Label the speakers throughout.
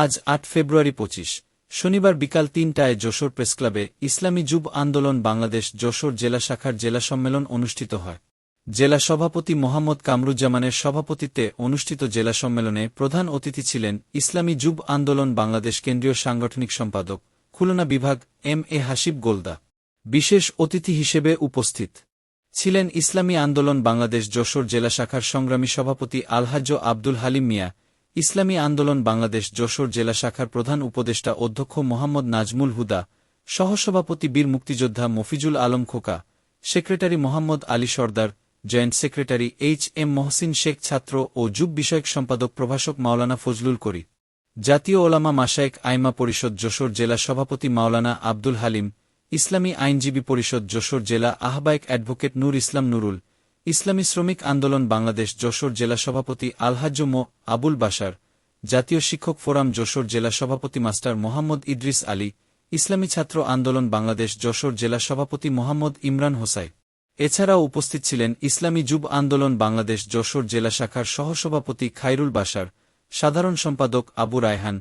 Speaker 1: আজ আট ফেব্রুয়ারি পঁচিশ, শনিবার বিকাল তিনটায় যশোর প্রেসক্লাবে ইসলামী যুব আন্দোলন বাংলাদেশ যশোর জেলা শাখার জেলা সম্মেলন অনুষ্ঠিত হয়। জেলা সভাপতি মোহাম্মদ কামরুজ্জামানের সভাপতিত্বে অনুষ্ঠিত জেলা সম্মেলনে প্রধান অতিথি ছিলেন ইসলামী যুব আন্দোলন বাংলাদেশ কেন্দ্রীয় সাংগঠনিক সম্পাদক, খুলনা বিভাগ এম এ হাসিব গোলদা। বিশেষ অতিথি হিসেবে উপস্থিত ছিলেন ইসলামী আন্দোলন বাংলাদেশ যশোর জেলা শাখার সংগ্রামী সভাপতি আলহাজ্য আব্দুল হালিম মিয়া ইসলামী আন্দোলন বাংলাদেশ যশোর জেলা শাখার প্রধান উপদেষ্টা অধ্যক্ষ মোহাম্মদ নাজমুল হুদা, সহসভাপতি বীর মুক্তিযোদ্ধা Mofizul Alam Khoka, secretary Mohammad Ali Sardar, joint secretary H M Mohsin Sheikh ছাত্র ও যুব বিষয়ক সম্পাদক প্রভাষক মাওলানা ফজলুল করি জাতীয় ওলামা মাসায়েক আইমা পরিষদ যশোর জেলা সভাপতি মাওলানা আব্দুল হালিম, ইসলামী আইনজীবী পরিষদ যশোর জেলা আহ্বায়ক অ্যাডভোকেট নূর ইসলাম নুরুল ইসলামী শ্রমিক আন্দোলন বাংলাদেশ যশোর জেলা সভাপতি আলহাজ্য মো আবুল বাসার জাতীয় শিক্ষক ফোরাম যশোর জেলা সভাপতি মাস্টার মোহাম্মদ ইদ্রিস আলী, ইসলামী ছাত্র আন্দোলন বাংলাদেশ যশোর জেলা সভাপতি মোহাম্মদ ইমরান হোসাই। এছাড়াও উপস্থিত ছিলেন ইসলামী যুব আন্দোলন বাংলাদেশ যশোর জেলা শাখার সহসভাপতি খাইরুল বাসার সাধারণ সম্পাদক আবু রায়হান,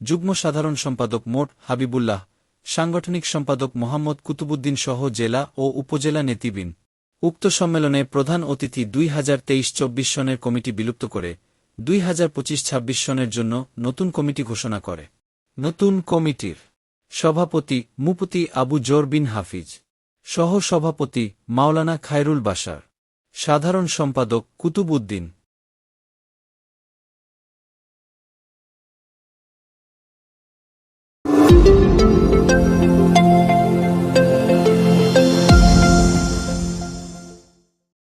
Speaker 1: যুগ্ম সাধারণ সম্পাদক মোট হাবিবুল্লাহ, সাংগঠনিক সম্পাদক মোহাম্মদ কুতুবুদ্দিন সহ জেলা ও উপজেলা নেতৃবৃন্দ। উক্ত সম্মেলনে প্রধান অতিথি দুই হাজার তেইশ চব্বিশ সনের কমিটি বিলুপ্ত করে, দুই হাজার পঁচিশ ছাব্বিশ সনের জন্য নতুন কমিটি ঘোষণা করে। নতুন কমিটির সভাপতি মুপতি আবু জোর বিন হাফিজ সহ সভাপতি মাওলানা খায়রুল বাসার সাধারণ সম্পাদক কুতুবুদ্দিন